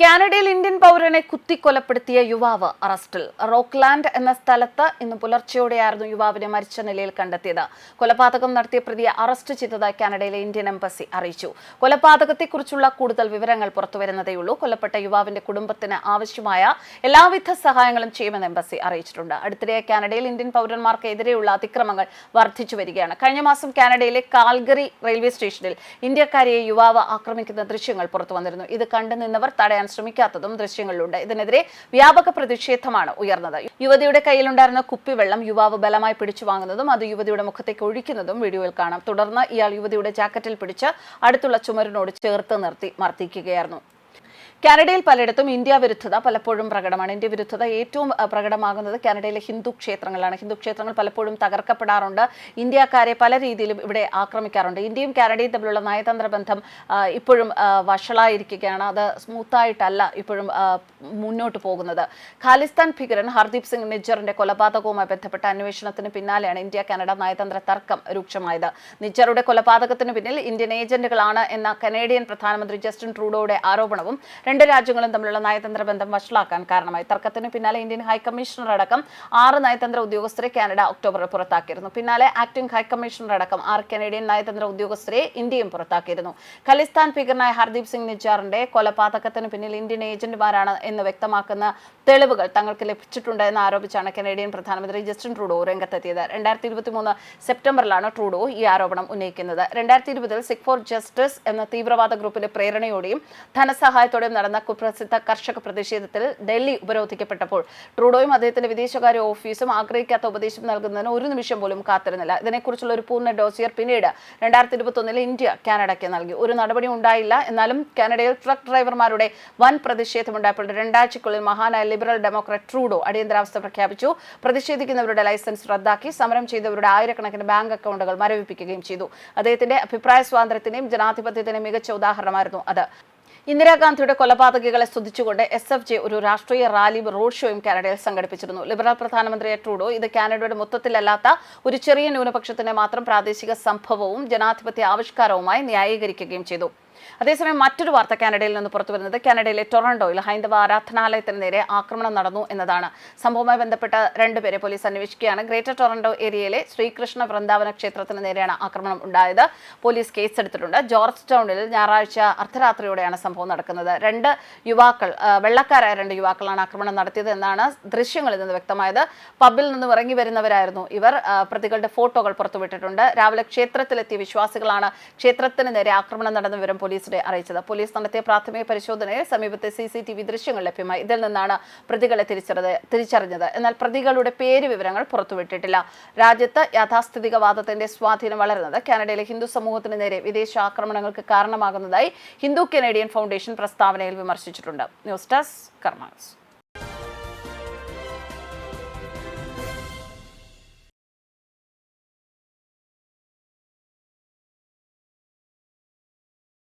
കാനഡയിൽ ഇന്ത്യൻ പൗരനെ കുത്തിക്കൊലപ്പെടുത്തിയ യുവാവ് അറസ്റ്റിൽ. റോക്ക്ലാൻഡ് എന്ന സ്ഥലത്ത് ഇന്ന് പുലർച്ചെയോടെയായിരുന്നു യുവാവിനെ മരിച്ച നിലയിൽ കണ്ടെത്തിയത്. കൊലപാതകം നടത്തിയ പ്രതിയെ അറസ്റ്റ് ചെയ്തതായി കാനഡയിലെ ഇന്ത്യൻ എംബസി അറിയിച്ചു. കൊലപാതകത്തെക്കുറിച്ചുള്ള കൂടുതൽ വിവരങ്ങൾ പുറത്തുവരുന്നതേയുള്ളൂ. കൊല്ലപ്പെട്ട യുവാവിന്റെ കുടുംബത്തിന് ആവശ്യമായ എല്ലാവിധ സഹായങ്ങളും ചെയ്യുമെന്ന് എംബസി അറിയിച്ചിട്ടുണ്ട്. അടുത്തിടെ കാനഡയിൽ ഇന്ത്യൻ പൗരന്മാർക്കെതിരെയുള്ള അതിക്രമങ്ങൾ വർദ്ധിച്ചു വരികയാണ്. കഴിഞ്ഞ മാസം കാനഡയിലെ കാൽഗറി റെയിൽവേ സ്റ്റേഷനിൽ ഇന്ത്യക്കാരിയെ യുവാവ് ആക്രമിക്കുന്ന ദൃശ്യങ്ങൾ പുറത്തുവന്നിരുന്നു. ഇത് കണ്ടുനിന്നവർ തടയാൻ ശ്രമിക്കാത്തതും ദൃശ്യങ്ങളിലുണ്ട്. ഇതിനെതിരെ വ്യാപക പ്രതിഷേധമാണ് ഉയർന്നത്. യുവതിയുടെ കയ്യിലുണ്ടായിരുന്ന കുപ്പിവെള്ളം യുവാവ് ബലമായി പിടിച്ചു വാങ്ങുന്നതും അത് യുവതിയുടെ മുഖത്തേക്ക് ഒഴിക്കുന്നതും വീഡിയോയിൽ കാണാം. തുടർന്ന് ഇയാൾ യുവതിയുടെ ജാക്കറ്റിൽ പിടിച്ച് അടുത്തുള്ള ചുമരിനോട് ചേർത്ത് നിർത്തി മർദ്ദിക്കുകയായിരുന്നു. കാനഡയിൽ പലയിടത്തും ഇന്ത്യ വിരുദ്ധത പലപ്പോഴും പ്രകടമാണ്. ഇന്ത്യ വിരുദ്ധത ഏറ്റവും പ്രകടമാകുന്നത് കാനഡയിലെ ഹിന്ദു ക്ഷേത്രങ്ങളാണ് ഹിന്ദു ക്ഷേത്രങ്ങൾ പലപ്പോഴും തകർക്കപ്പെടാറുണ്ട്. ഇന്ത്യക്കാരെ പല രീതിയിലും ഇവിടെ ആക്രമിക്കാറുണ്ട്. ഇന്ത്യയും കാനഡയും തമ്മിലുള്ള നയതന്ത്ര ബന്ധം ഇപ്പോഴും വഷളായിരിക്കുകയാണ്. അത് സ്മൂത്തായിട്ടല്ല ഇപ്പോഴും മുന്നോട്ട് പോകുന്നത്. ഖാലിസ്ഥാൻ ഭീകരൻ ഹർദീപ് സിംഗ് നിജ്ജറിന്റെ കൊലപാതകവുമായി ബന്ധപ്പെട്ട അന്വേഷണത്തിന് പിന്നാലെയാണ് ഇന്ത്യ കാനഡ നയതന്ത്ര തർക്കം രൂക്ഷമായത്. നിജ്ജറുടെ കൊലപാതകത്തിന് പിന്നിൽ ഇന്ത്യൻ ഏജന്റുകളാണ് എന്ന കനേഡിയൻ പ്രധാനമന്ത്രി ജസ്റ്റിൻ ട്രൂഡോയുടെ ആരോപണവും രണ്ട് രാജ്യങ്ങളും തമ്മിലുള്ള നയതന്ത്ര ബന്ധം വഷളാക്കാൻ കാരണമായി. തർക്കത്തിന് പിന്നാലെ ഇന്ത്യൻ ഹൈക്കമ്മീഷണർ അടക്കം ആറ് നയതന്ത്ര ഉദ്യോഗസ്ഥരെ കാനഡ ഒക്ടോബറിൽ പുറത്താക്കിയിരുന്നു. പിന്നാലെ ആക്ടിംഗ് ഹൈക്കമ്മീഷണർ അടക്കം ആറ് കനേഡിയൻ നയതന്ത്ര ഉദ്യോഗസ്ഥരെ ഇന്ത്യയും പുറത്താക്കിയിരുന്നു. ഖലിസ്ഥാൻ ഭീകരനായ ഹർദീപ് സിംഗ് നിജാറിന്റെ കൊലപാതകത്തിന് പിന്നിൽ ഇന്ത്യൻ ഏജന്റുമാരാണ് എന്ന് വ്യക്തമാക്കുന്ന തെളിവുകൾ തങ്ങൾക്ക് ലഭിച്ചിട്ടുണ്ട് എന്ന് ആരോപിച്ചാണ് കനേഡിയൻ പ്രധാനമന്ത്രി ജസ്റ്റിൻ ട്രൂഡോ രംഗത്തെത്തിയത്. രണ്ടായിരത്തി ഇരുപത്തി മൂന്ന് സെപ്റ്റംബറിലാണ് ട്രൂഡോ ഈ ആരോപണം ഉന്നയിക്കുന്നത്. രണ്ടായിരത്തി ഇരുപതിൽ സിക് ഫോർ ജസ്റ്റിസ് എന്ന തീവ്രവാദ ഗ്രൂപ്പിന്റെ പ്രേരണയോടെയും ധനസഹായത്തോടെയും നടന്ന കുപ്രസിദ്ധ കർഷക പ്രതിഷേധത്തിൽ ഡൽഹി ഉപരോധിക്കപ്പെട്ടപ്പോൾ ട്രൂഡോയും അദ്ദേഹത്തിന്റെ വിദേശകാര്യ ഓഫീസും ആഗ്രഹിക്കാത്ത ഉപദേശം നൽകുന്നതിന് ഒരു നിമിഷം പോലും കാത്തിരുന്നില്ല. ഇതിനെക്കുറിച്ചുള്ള ഒരു പൂർണ ഡോസിയർ പിന്നീട് രണ്ടായിരത്തി ഇരുപത്തൊന്നിൽ ഇന്ത്യ കാനഡയ്ക്ക് നൽകി. ഒരു നടപടി ഉണ്ടായില്ല. എന്നാലും കാനഡയിൽ ട്രക്ക് ഡ്രൈവർമാരുടെ വൻ പ്രതിഷേധമുണ്ടായപ്പോൾ രണ്ടാഴ്ചയ്ക്കുള്ളിൽ മഹാനായ ലിബറൽ ഡെമോക്രാറ്റ് ട്രൂഡോ അടിയന്തരാവസ്ഥ പ്രഖ്യാപിച്ചു. പ്രതിഷേധിക്കുന്നവരുടെ ലൈസൻസ് റദ്ദാക്കി സമരം ചെയ്തവരുടെ ആയിരക്കണക്കിന് ബാങ്ക് അക്കൗണ്ടുകൾ മരവിപ്പിക്കുകയും ചെയ്തു. അദ്ദേഹത്തിന്റെ അഭിപ്രായ സ്വാതന്ത്ര്യത്തിന്റെയും ജനാധിപത്യത്തിന്റെയും മികച്ച ഉദാഹരണമായിരുന്നു അത്. ഇന്ദിരാഗാന്ധിയുടെ കൊലപാതകികളെ സ്തുതിച്ചുകൊണ്ട് എസ് എഫ് ജെ ഒരു രാഷ്ട്രീയ റാലി റോഡ് ഷോയും കാനഡയിൽ സംഘടിപ്പിച്ചിരുന്നു. ലിബറൽ പ്രധാനമന്ത്രി ട്രൂഡോ ഇത് കാനഡയുടെ മൊത്തത്തിലല്ലാത്ത ഒരു ചെറിയ ന്യൂനപക്ഷത്തിന്റെ മാത്രം പ്രാദേശിക സംഭവവും ജനാധിപത്യ ആവിഷ്കാരവുമായി ന്യായീകരിക്കുകയും ചെയ്തു. അതേസമയം മറ്റൊരു വാർത്ത കാനഡയിൽ നിന്ന് പുറത്തു വരുന്നത് കാനഡയിലെ ടൊറന്റോയിൽ ഹൈന്ദവ ആരാധനാലയത്തിന് നേരെ ആക്രമണം നടന്നു എന്നതാണ്. സംഭവവുമായി ബന്ധപ്പെട്ട രണ്ടുപേരെ പോലീസ് അന്വേഷിക്കുകയാണ്. ഗ്രേറ്റർ ടൊറന്റോ ഏരിയയിലെ ശ്രീകൃഷ്ണ വൃന്ദാവന ക്ഷേത്രത്തിന് നേരെയാണ് ആക്രമണം ഉണ്ടായത്. പോലീസ് കേസെടുത്തിട്ടുണ്ട് ജോർജ് ടൗണിൽ ഞായറാഴ്ച അർദ്ധരാത്രിയോടെയാണ് സംഭവം നടക്കുന്നത്. രണ്ട് യുവാക്കൾ വെള്ളക്കാരായ രണ്ട് യുവാക്കളാണ് ആക്രമണം നടത്തിയത് എന്നാണ് ദൃശ്യങ്ങളിൽ നിന്ന് വ്യക്തമായത്. പബ്ബിൽ നിന്ന് ഇറങ്ങി വരുന്നവരായിരുന്നു ഇവർ. പ്രതികളുടെ ഫോട്ടോകൾ പുറത്തുവിട്ടിട്ടുണ്ട്. രാവിലെ ക്ഷേത്രത്തിലെത്തിയ വിശ്വാസികളാണ് ക്ഷേത്രത്തിന് നേരെ ആക്രമണം നടന്ന വിവരം പോലീസിനെ അറിയിച്ചത്. പോലീസ് നടത്തിയ പ്രാഥമിക പരിശോധനയിൽ സമീപത്തെ സി സി ടി വി ദൃശ്യങ്ങൾ ലഭ്യമായി. ഇതിൽ നിന്നാണ് പ്രതികളെ തിരിച്ചറിഞ്ഞത് എന്നാൽ പ്രതികളുടെ പേര് വിവരങ്ങൾ പുറത്തുവിട്ടിട്ടില്ല. രാജ്യത്ത് യാഥാസ്ഥിതികവാദത്തിന്റെ സ്വാധീനം വളരുന്നത് കാനഡയിലെ ഹിന്ദു സമൂഹത്തിന് നേരെ വിദേശ ആക്രമണങ്ങൾക്ക് കാരണമാകുന്നതായി ഹിന്ദു കനേഡിയൻ ഫൗണ്ടേഷൻ പ്രസ്താവനയിൽ വിമർശിച്ചിട്ടുണ്ട്. News desk karmas